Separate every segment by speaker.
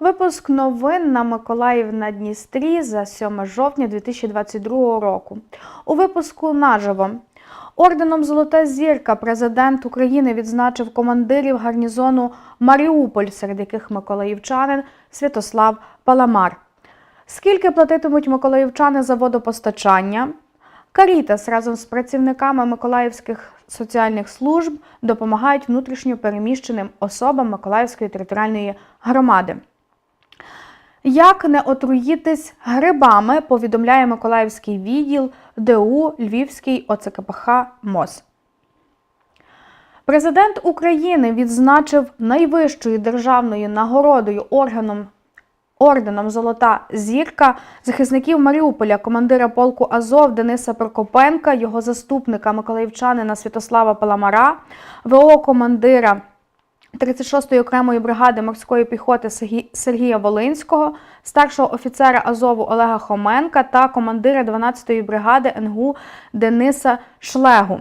Speaker 1: Випуск новин на Миколаїв на Дністрі за 7 жовтня 2022 року. У випуску наживо. Орденом Золота зірка президент України відзначив командирів гарнізону Маріуполь, серед яких миколаївчанин Святослав Паламар. Скільки платитимуть миколаївчани за водопостачання? Карітас разом з працівниками миколаївських соціальних служб допомагають внутрішньо переміщеним особам Миколаївської територіальної громади. Як не отруїтись грибами, повідомляє Миколаївський відділ ДУ Львівський ОЦКПХ МОЗ. Президент України відзначив найвищою державною нагородою органом орденом Золота зірка захисників Маріуполя, командира полку Азов Дениса Прокопенка, його заступника Миколаївчанина Святослава Паламара, ВО командира 36-ї окремої бригади морської піхоти Сергія Волинського, старшого офіцера Азову Олега Хоменка та командира 12-ї бригади НГУ Дениса Шлегу.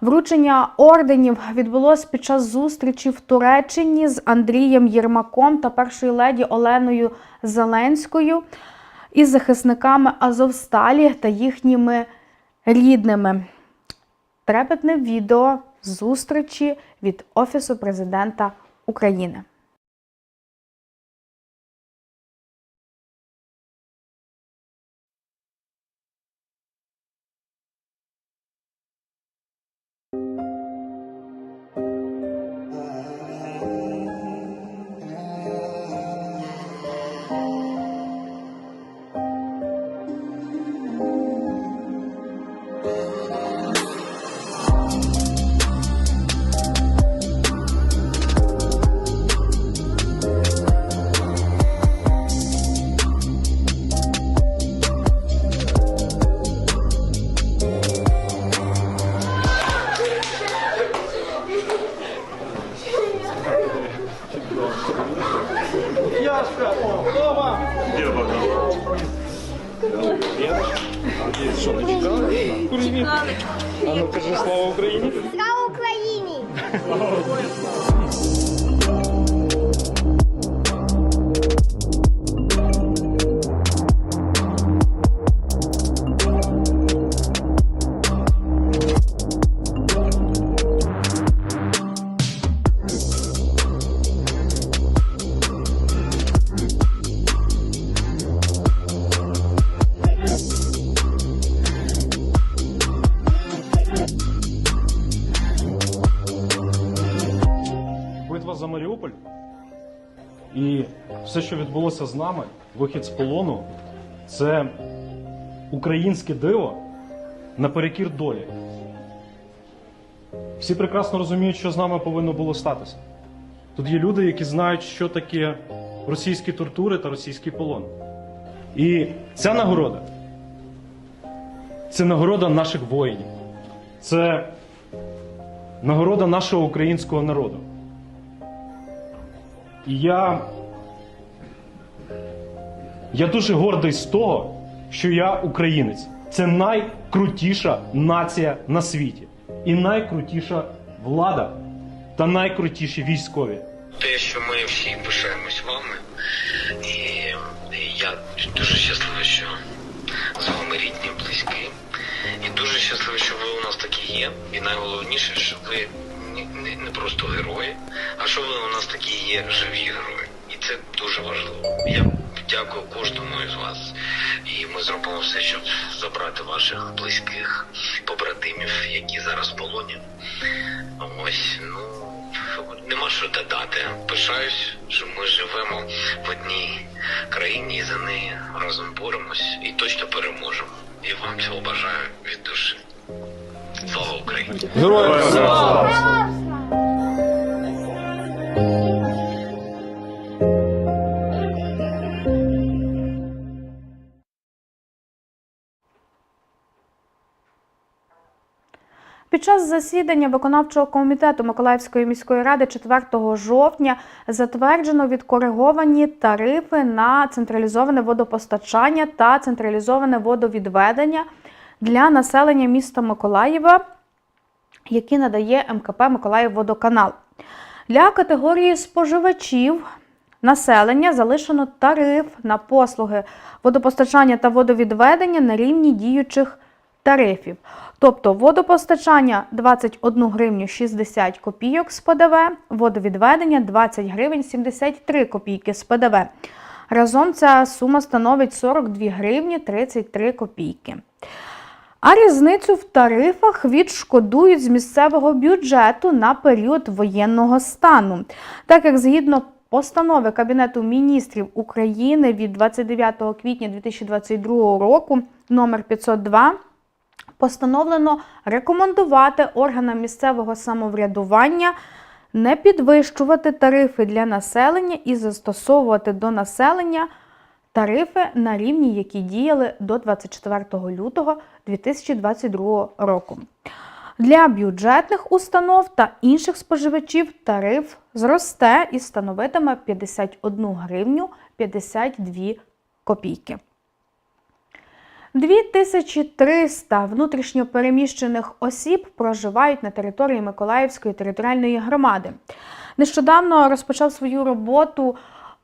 Speaker 1: Вручення орденів відбулось під час зустрічі в Туреччині з Андрієм Єрмаком та першою леді Оленою Зеленською із захисниками Азовсталі та їхніми рідними. Трепетне відео зустрічі від Офісу президента України.
Speaker 2: Битва за Маріуполь. І все, що відбулося з нами, вихід з полону, це українське диво наперекір долі. Всі прекрасно розуміють, що з нами повинно було статися. Тут є люди, які знають, що таке російські тортури та російський полон. І ця нагорода це нагорода наших воїнів. Це нагорода нашого українського народу. Я. Я дуже гордий з того, що я українець. Це найкрутіша нація на світі. І найкрутіша влада та найкрутіші військові.
Speaker 3: те, що ми всі пишаємось вами, і я дуже щасливий, що з вами рідні, близькі. І дуже щасливий, що ви у нас такі є. І найголовніше, що ви не, не, просто герої, а що ви у нас такі є живі герої. І це дуже важливо. Я дякую кожному із вас. І ми зробимо все, щоб забрати ваших близьких побратимів, які зараз в полоні. Ось, ну нема що додати. Пишаюсь, що ми живемо в одній країні і за неї разом боремось і точно переможемо. І вам цього бажаю від душі. Слава Україні!
Speaker 2: Героям
Speaker 4: Слава!
Speaker 1: Під час засідання виконавчого комітету Миколаївської міської ради 4 жовтня затверджено відкориговані тарифи на централізоване водопостачання та централізоване водовідведення для населення міста Миколаєва, які надає МКП Миколаївводоканал. Для категорії споживачів населення залишено тариф на послуги водопостачання та водовідведення на рівні діючих тарифів. Тобто водопостачання 21 гривню 60 копійок з ПДВ, водовідведення 20 гривень 73 копійки з ПДВ. Разом ця сума становить 42 гривні 33 копійки. А різницю в тарифах відшкодують з місцевого бюджету на період воєнного стану, так як згідно постанови Кабінету міністрів України від 29 квітня 2022 року номер 502 постановлено рекомендувати органам місцевого самоврядування не підвищувати тарифи для населення і застосовувати до населення тарифи на рівні, які діяли до 24 лютого 2022 року. Для бюджетних установ та інших споживачів тариф зросте і становитиме 51 гривню 52 копійки. 2300 внутрішньо переміщених осіб проживають на території Миколаївської територіальної громади. Нещодавно розпочав свою роботу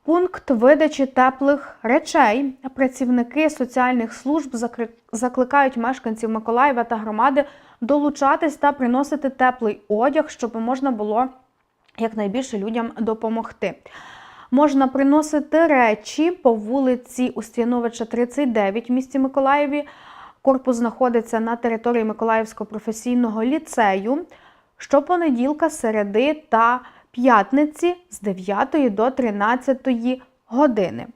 Speaker 1: пункт видачі теплих речей. Працівники соціальних служб закликають мешканців Миколаєва та громади долучатись та приносити теплий одяг, щоб можна було якнайбільше людям допомогти. Можна приносити речі по вулиці Устяновича 39 в місті Миколаєві. Корпус знаходиться на території Миколаївського професійного ліцею. Щопонеділка, середи та п'ятниці з 9 до 13 години.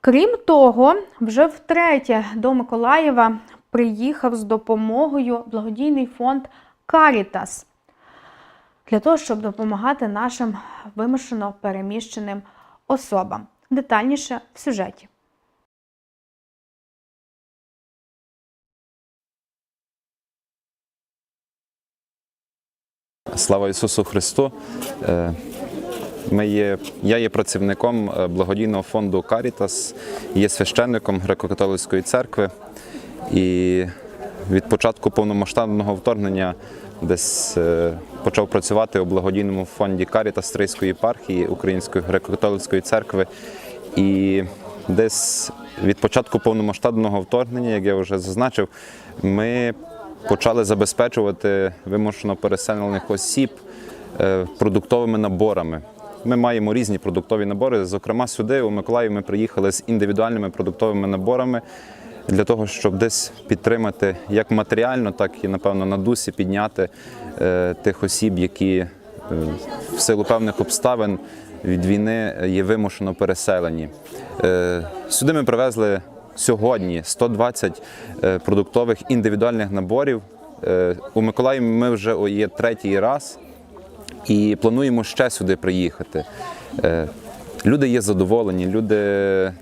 Speaker 1: Крім того, вже втретє до Миколаєва приїхав з допомогою благодійний фонд Карітас для того, щоб допомагати нашим вимушено переміщеним особам. Детальніше в сюжеті.
Speaker 5: Слава Ісусу Христу! Е, Ми є, я є працівником е, благодійного фонду Карітас, є священником греко-католицької церкви. І від початку повномасштабного вторгнення десь е, почав працювати у благодійному фонді Карітас Стрийської єпархії Української греко-католицької церкви. І десь від початку повномасштабного вторгнення, як я вже зазначив, ми почали забезпечувати вимушено переселених осіб е, продуктовими наборами. Ми маємо різні продуктові набори. Зокрема, сюди у Миколаїв ми приїхали з індивідуальними продуктовими наборами для того, щоб десь підтримати як матеріально, так і напевно на дусі підняти тих осіб, які е, в силу певних обставин від війни є вимушено переселені. Е, Сюди ми привезли сьогодні 120 е, продуктових індивідуальних наборів. Е, У Миколаєві ми вже є третій раз і плануємо ще сюди приїхати. Е, Люди є задоволені, люди,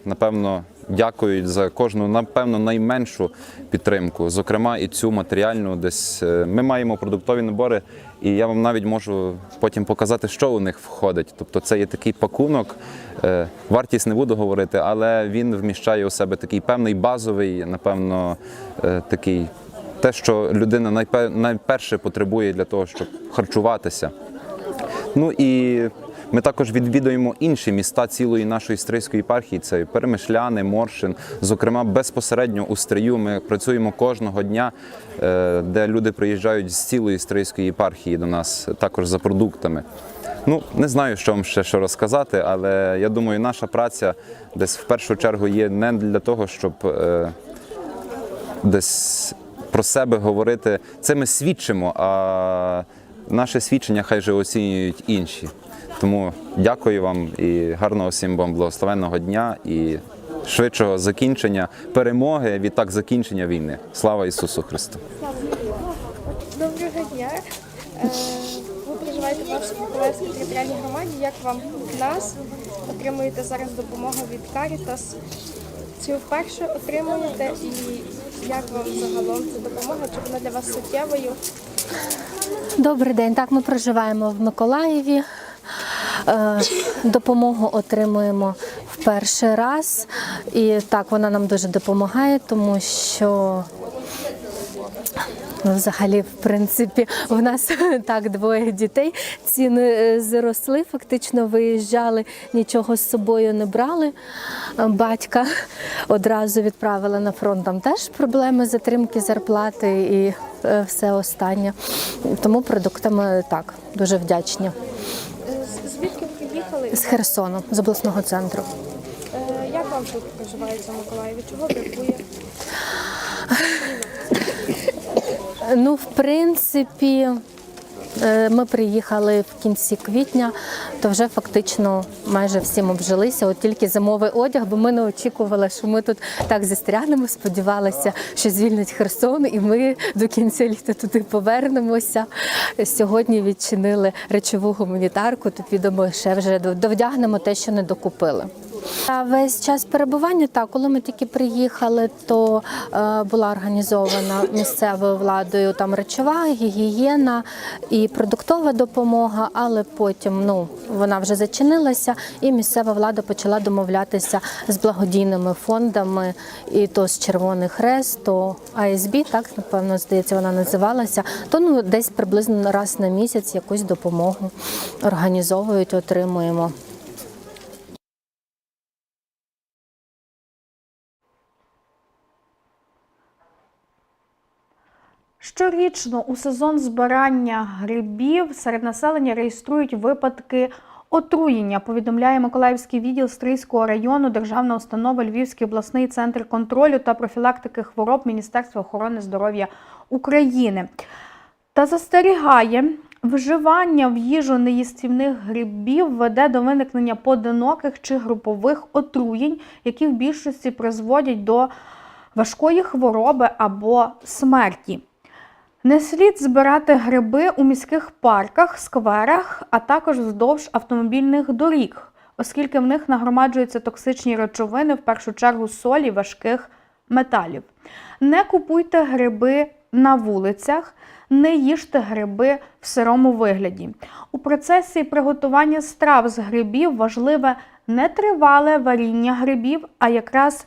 Speaker 5: напевно, дякують за кожну, напевно, найменшу підтримку, зокрема і цю матеріальну. Десь е, ми маємо продуктові набори, і я вам навіть можу потім показати, що у них входить. Тобто, це є такий пакунок. е, Вартість не буду говорити, але він вміщає у себе такий певний базовий, напевно, е, такий те, що людина найпе- найперше потребує для того, щоб харчуватися. Ну і ми також відвідуємо інші міста цілої нашої стрийської єпархії. Це Перемишляни, Моршин. Зокрема, безпосередньо у Стрию ми працюємо кожного дня, е, де люди приїжджають з цілої стрийської єпархії до нас, також за продуктами. Ну, не знаю, що вам ще що розказати, але я думаю, наша праця десь в першу чергу є не для того, щоб е, десь про себе говорити. Це ми свідчимо, а наше свідчення хай же оцінюють інші. Тому дякую вам і гарного всім вам благословенного дня і швидшого закінчення перемоги, відтак закінчення війни. Слава Ісусу Христу!
Speaker 6: Доброго дня. Е, Ви проживаєте в нашій територіальній громаді. Як вам нас? Отримуєте зараз допомогу від Caritas. Чи вперше отримуєте і як вам загалом ця допомога? Чи вона для вас суттєвою?
Speaker 7: Добрий день. Так, ми проживаємо в Миколаєві. Е, Допомогу отримуємо в перший раз. І так, вона нам дуже допомагає, тому що Ну, взагалі, в принципі, в нас так двоє дітей. Ціни е, зросли, фактично виїжджали, нічого з собою не брали. Е, Батька одразу відправили на фронт. Там теж проблеми затримки зарплати і все останнє. Тому продуктами так дуже вдячні.
Speaker 6: Е, з- Звідки приїхали?
Speaker 7: З Херсону, з обласного центру.
Speaker 6: Е, Як вам тут проживається Миколаєві? Чого бракує?
Speaker 7: Ну, в принципі, ми приїхали в кінці квітня, то вже фактично майже всім обжилися. От тільки зимовий одяг, бо ми не очікували, що ми тут так застрянемо. Сподівалися, що звільнять Херсон, і ми до кінця літа туди повернемося. Сьогодні відчинили речову гуманітарку. Тут відомо ще вже довдягнемо те, що не докупили. А весь час перебування, так, коли ми тільки приїхали, то е, була організована місцевою владою там речова, гігієна і продуктова допомога, але потім ну, вона вже зачинилася, і місцева влада почала домовлятися з благодійними фондами, і то з Червоний Хрест, то АСБ, так напевно, здається, вона називалася. То ну десь приблизно раз на місяць якусь допомогу організовують, отримуємо.
Speaker 1: Щорічно у сезон збирання грибів серед населення реєструють випадки отруєння. Повідомляє Миколаївський відділ Стрийського району Державна установа Львівський обласний центр контролю та профілактики хвороб Міністерства охорони здоров'я України. Та застерігає, вживання в їжу неїстівних грибів веде до виникнення поодиноких чи групових отруєнь, які в більшості призводять до важкої хвороби або смерті. Не слід збирати гриби у міських парках, скверах, а також вздовж автомобільних доріг, оскільки в них нагромаджуються токсичні речовини, в першу чергу солі важких металів. Не купуйте гриби на вулицях, не їжте гриби в сирому вигляді. У процесі приготування страв з грибів важливе не тривале варіння грибів, а якраз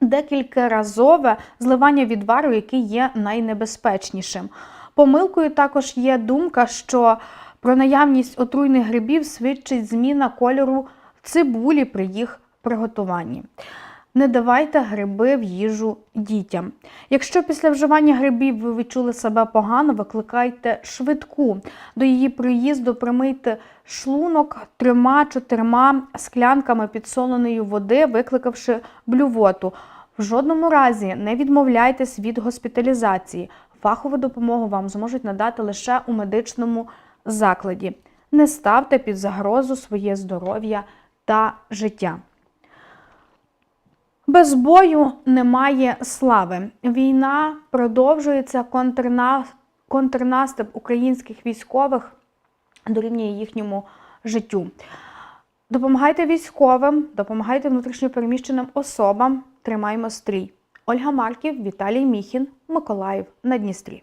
Speaker 1: декількаразове зливання відвару, який є найнебезпечнішим. Помилкою також є думка, що про наявність отруйних грибів свідчить зміна кольору цибулі при їх приготуванні. Не давайте гриби в їжу дітям. Якщо після вживання грибів ви відчули себе погано, викликайте швидку. До її приїзду примийте шлунок трьома-чотирма склянками підсоленої води, викликавши блювоту. В жодному разі не відмовляйтесь від госпіталізації. Фахову допомогу вам зможуть надати лише у медичному закладі. Не ставте під загрозу своє здоров'я та життя. Без бою немає слави. Війна продовжується, контрна... контрнаступ українських військових дорівнює їхньому життю. Допомагайте військовим, допомагайте внутрішньопереміщеним особам. Тримаймо стрій. Ольга Марків, Віталій Міхін, Миколаїв на Дністрі.